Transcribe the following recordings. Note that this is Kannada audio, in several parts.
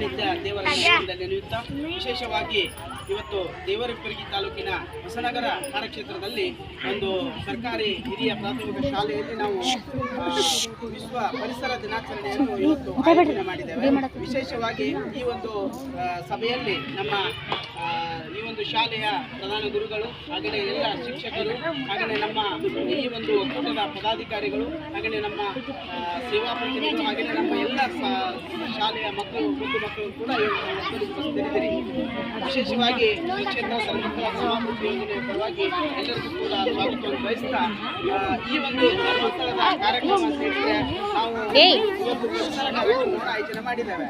ಸಾನ್ನಿಧ್ಯ ದೇವರ ನೆನೆಯುತ್ತಾ ವಿಶೇಷವಾಗಿ ಇವತ್ತು ದೇವರಪ್ಪರಿಗೆ ತಾಲೂಕಿನ ಹೊಸನಗರ ಕಾರ್ಯಕ್ಷೇತ್ರದಲ್ಲಿ ಒಂದು ಸರ್ಕಾರಿ ಹಿರಿಯ ಪ್ರಾಥಮಿಕ ಶಾಲೆಯಲ್ಲಿ ನಾವು ವಿಶ್ವ ಪರಿಸರ ದಿನಾಚರಣೆಯನ್ನು ಇವತ್ತು ಆಯೋಜನೆ ಮಾಡಿದ್ದೇವೆ. ವಿಶೇಷವಾಗಿ ಈ ಒಂದು ಸಭೆಯಲ್ಲಿ ನಮ್ಮ ಈ ಒಂದು ಶಾಲೆಯ ಪ್ರಧಾನ ಗುರುಗಳು ಹಾಗೆಯೇ ಎಲ್ಲ ಶಿಕ್ಷಕರು ಹಾಗೆಯೇ ನಮ್ಮ ಈ ಒಂದು ಒಕ್ಕೂಟದ ಪದಾಧಿಕಾರಿಗಳು ಹಾಗೆಯೇ ನಮ್ಮ ಸೇವಾ ಪ್ರತಿನಿಧಿಗಳು ಹಾಗೆಯೇ ನಮ್ಮ ಎಲ್ಲ ಶಾಲೆಯ ಮಕ್ಕಳು ಮುದ್ದು ಮಕ್ಕಳು ಕೂಡ ಉಪಸ್ಥಿತರಿದ್ದೀರಿ. ವಿಶೇಷವಾಗಿ ಈ ಕ್ಷೇತ್ರ ಧರ್ಮಸ್ಥಳ ಸಮಾಪತಿ ಯೋಜನೆಯ ಪರವಾಗಿ ಎಲ್ಲರಿಗೂ ಕೂಡ ಸ್ವಾಗತವನ್ನು ಬಯಸ್ತಾ ಈ ಒಂದು ಧರ್ಮಸ್ಥಳದ ಕಾರ್ಯಕ್ರಮ ನಾವು ಇವತ್ತು ಪರಿಸರ ಕಾರ್ಯಕ್ರಮವನ್ನು ಆಯೋಜನೆ ಮಾಡಿದ್ದೇವೆ.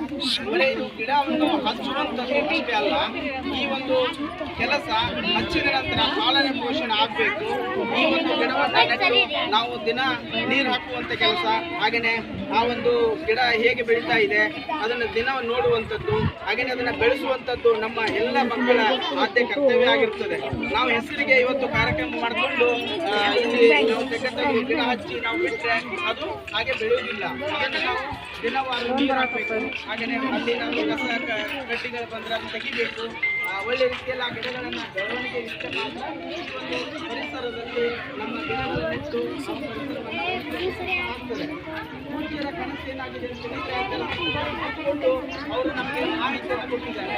ಬರೀ ಇದು ಗಿಡವನ್ನು ಹಚ್ಚುವಂಥದ್ದು ಅಲ್ಲ ಈ ಒಂದು ಕೆಲಸ ಹಚ್ಚಿದ ನಂತರ ಪಾಲನೆ ಪೋಷಣೆ ಆಗಬೇಕು. ಈ ಒಂದು ಗಿಡವನ್ನು ನೆಟ್ಟು ನಾವು ದಿನ ನೀರು ಹಾಕುವಂಥ ಕೆಲಸ. ಹಾಗೆಯೇ ಆ ಒಂದು ಗಿಡ ಹೇಗೆ ಬೆಳೀತಾ ಇದೆ ಅದನ್ನು ದಿನ ನೋಡುವಂಥದ್ದು ಹಾಗೆಯೇ ಅದನ್ನ ಬೆಳೆಸುವಂಥದ್ದು ನಮ್ಮ ಎಲ್ಲ ಮಕ್ಕಳ ಆದ್ಯ ಕರ್ತವ್ಯ ಆಗಿರ್ತದೆ. ನಾವು ಹೆಸರಿಗೆ ಇವತ್ತು ಕಾರ್ಯಕ್ರಮ ಮಾಡಿಕೊಂಡು ಇಲ್ಲಿ ನಾವು ಹಚ್ಚಿ ನಾವು ಅದು ಹಾಗೆ ಬೆಳೆಯುವುದಿಲ್ಲ. ದಿನವಾರು ಹಾಗೆಯೇ ಆ, ಅವರು ನಮಗೆ ಮಾಹಿತಿಯನ್ನು ಕೊಟ್ಟಿದ್ದಾರೆ.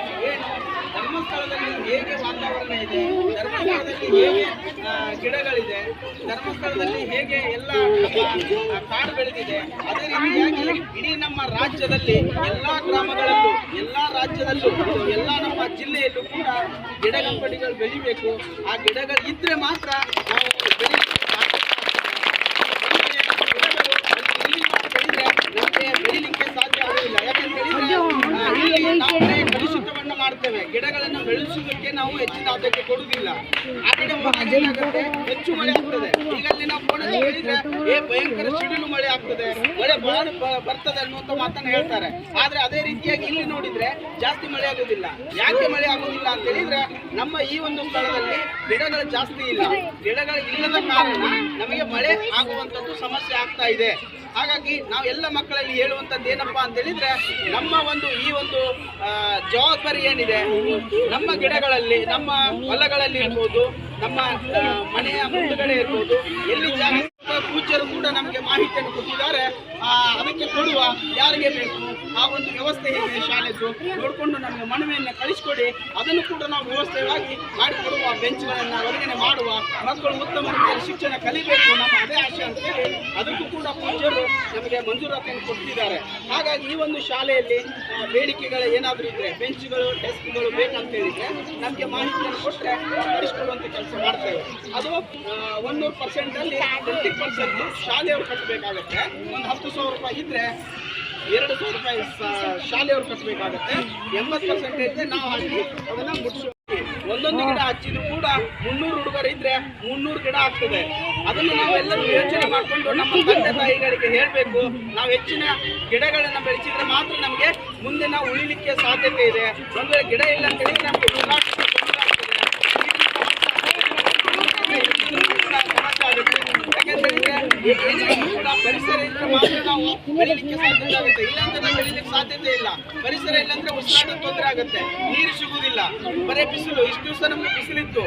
ಧರ್ಮಸ್ಥಳದಲ್ಲಿ ಹೇಗೆ ವಾತಾವರಣ ಇದೆ? ಧರ್ಮಸ್ಥಳದಲ್ಲಿ ಹೇಗೆ ಗಿಡಗಳಿದೆ? ಧರ್ಮಸ್ಥಳದಲ್ಲಿ ಹೇಗೆ ಎಲ್ಲ ಕಾಡು ಬೆಳೆದಿದೆ? ಅದೇ ರೀತಿಯಾಗಿ ಇಡೀ ನಮ್ಮ ರಾಜ್ಯದಲ್ಲಿ ಎಲ್ಲಾ ಗ್ರಾಮಗಳಲ್ಲೂ, ಎಲ್ಲಾ ರಾಜ್ಯದಲ್ಲೂ, ಎಲ್ಲ ನಮ್ಮ ಜಿಲ್ಲೆಯಲ್ಲೂ ಕೂಡ ಗಿಡ ಗಂಪಡಿಗಳು ಬೆಳಿಬೇಕು. ಆ ಗಿಡಗಳು ಇದ್ರೆ ಮಾತ್ರ ನಾವು ಬೆಳಿಲಿಕ್ಕೆ ಬೆಳಿಲಿಕ್ಕೆ ಸಾಧ್ಯ ಆಗುವುದಿಲ್ಲ ಯಾಕಂತ ಹೇಳಿದ್ರೆ ಆ, ಇಲ್ಲಿ ನಾವು ಬರೀ ಕಲುಷಿತವನ್ನ ಮಾಡ್ತೇವೆ ಗಿಡಗಳನ್ನು ಬೆಳೆಸುವುದಕ್ಕೆ ನಾವು ಹೆಚ್ಚಿನ ಆದ್ಯತೆ ಕೊಡುವುದಿಲ್ಲ. ಆ ಕಡೆ ಹೆಚ್ಚು ಮಳೆ ಆಗ್ತದೆ. ಈಗ ಅಲ್ಲಿ ಹೇಳಿದ್ರೆ ಏ ಭಯಂಕರ ಸಿಡಿಲು ಮಳೆ ಆಗ್ತದೆ. ಮಳೆ ಬಹಳ ಬರ್ತದೆ ಅನ್ನುವಂತ ಮಾತನ್ನ ಹೇಳ್ತಾರೆ. ಆದ್ರೆ ಅದೇ ರೀತಿಯಾಗಿ ಇಲ್ಲಿ ನೋಡಿದ್ರೆ ಜಾಸ್ತಿ ಮಳೆ ಆಗುದಿಲ್ಲ ಯಾಕೆ ಮಳೆ ಆಗುದಿಲ್ಲ ಅಂತ ಹೇಳಿದ್ರೆ ನಮ್ಮ ಈ ಒಂದು ಸ್ಥಳದಲ್ಲಿ ಗಿಡಗಳು ಜಾಸ್ತಿ ಇಲ್ಲ. ಗಿಡಗಳು ಇಲ್ಲದ ಕಾರಣ ನಮಗೆ ಮಳೆ ಆಗುವಂತದ್ದು ಸಮಸ್ಯೆ ಆಗ್ತಾ ಇದೆ. ಹಾಗಾಗಿ ನಾವು ಎಲ್ಲ ಮಕ್ಕಳಲ್ಲಿ ಹೇಳುವಂಥದ್ದು ಏನಪ್ಪ ಅಂತ ಹೇಳಿದ್ರೆ ನಮ್ಮ ಒಂದು ಈ ಒಂದು ಜವಾಬ್ದಾರಿ ಏನಿದೆ? ನಮ್ಮ ಗಿಡಗಳಲ್ಲಿ ನಮ್ಮ ಹೊಲಗಳಲ್ಲಿ ಇರ್ಬೋದು ನಮ್ಮ ಮನೆಯ ಮುಂದುಗಡೆ ಇರ್ಬೋದು. ಎಲ್ಲಿ ಜಾಗ ಪೂಜ್ಯರು ಕೂಡ ನಮಗೆ ಮಾಹಿತಿಯನ್ನು ಕೊಟ್ಟಿದ್ದಾರೆ. ಅದಕ್ಕೆ ಕೊಡುವ ಯಾರಿಗೆ ಬೇಕು? ಆ ಒಂದು ವ್ಯವಸ್ಥೆ ಹೇಗೆ ಶಾಲೆದು ನೋಡಿಕೊಂಡು ನಮಗೆ ಮನವಿಯನ್ನು ಕಳಿಸ್ಕೊಡಿ. ಅದನ್ನು ಕೂಡ ನಾವು ವ್ಯವಸ್ಥೆಯಾಗಿ ಮಾಡಿಕೊಡುವ, ಬೆಂಚ್ಗಳನ್ನು ವರ್ಗನೆ ಮಾಡುವ, ಮಕ್ಕಳು ಉತ್ತಮ ರೀತಿಯಲ್ಲಿ ಶಿಕ್ಷಣ ಕಲಿಬೇಕು ನಮ್ಮ ಅದೇ ಆಶೆ ಅಂತ ಹೇಳಿ ಅದಕ್ಕೂ ಕೂಡ ಪೂಜ್ಯರು ನಮಗೆ ಮಂಜೂರಾತಿಯನ್ನು ಕೊಡ್ತಿದ್ದಾರೆ ಹಾಗಾಗಿ ಈ ಒಂದು ಶಾಲೆಯಲ್ಲಿ ಬೇಡಿಕೆಗಳು ಏನಾದರೂ ಇದ್ರೆ, ಬೆಂಚ್ಗಳು, ಡೆಸ್ಕ್ಗಳು ಬೇಕಂತ ಹೇಳಿದ್ರೆ ನಮಗೆ ಮಾಹಿತಿಯನ್ನು ಕೊಟ್ಟರೆ ಕಳಿಸ್ಕೊಳ್ಳುವಂಥ ಕೆಲಸ ಮಾಡ್ತೇವೆ ಅದು ಒಂದು ಪರ್ಸೆಂಟಲ್ಲಿ ಟ್ವೆಂಟಿ ಶಾಲೆಯವರು ಕಟ್ಟಬೇಕಾಗತ್ತೆ. ಒಂದು ಹತ್ತು ಸಾವಿರ ರೂಪಾಯಿ ಇದ್ರೆ ಎರಡು ಸಾವಿರ ರೂಪಾಯಿ ಶಾಲೆಯವ್ರು ಕಟ್ಟಬೇಕಾಗತ್ತೆ. ಎಂಬತ್ತು ಪರ್ಸೆಂಟೇಜ್ ನಾವು ಹಾಕಿ ಅದನ್ನ ಮುಟ್ಸ್ತೀವಿ ಒಂದೊಂದು ಗಿಡ ಹಚ್ಚಿದ್ರು ಕೂಡ ಮುನ್ನೂರು ಹುಡುಗರು ಇದ್ರೆ ಮುನ್ನೂರು ಗಿಡ ಆಗ್ತದೆ. ಅದನ್ನು ನಾವೆಲ್ಲರೂ ಯೋಚನೆ ಮಾಡಿಕೊಂಡು ನಮ್ಮ ತಂದೆ ತಾಯಿಗಳಿಗೆ ಹೇಳಬೇಕು. ನಾವು ಹೆಚ್ಚಿನ ಗಿಡಗಳನ್ನು ಬೆಳೆಸಿದ್ರೆ ಮಾತ್ರ ನಮಗೆ ಮುಂದೆ ನಾವು ಉಳಿಲಿಕ್ಕೆ ಸಾಧ್ಯತೆ ಇದೆ. ಒಂದು ಗಿಡ ಇಲ್ಲ ಅಂತ ಹೇಳಿದ್ರೆ ನಮಗೆ ಉಸಿರಾಟಕ್ಕೆ ತೊಂದರೆ ಆಗ್ತದೆ. ಯಾಕಂತೇಳಿದ್ರೆ ಏನೇ ಕೂಡ ಪರಿಸರ ಇದ್ರೆ ಮಾತ್ರ ನಾವು ಆಗುತ್ತೆ ಇಲ್ಲ ಅಂದ್ರೆ ನಾವು ಸಾಧ್ಯತೆ ಇಲ್ಲ ಪರಿಸರ ಇಲ್ಲಾಂದ್ರೆ ಉಸಿರಾಟ ತೊಂದರೆ ಆಗುತ್ತೆ. ನೀರು ಸಿಗುವುದಿಲ್ಲ. ಬರೇ ಬಿಸಿಲು. ಇಷ್ಟು ದಿವಸ ನಮ್ಗೆ ಬಿಸಿಲಿತ್ತು.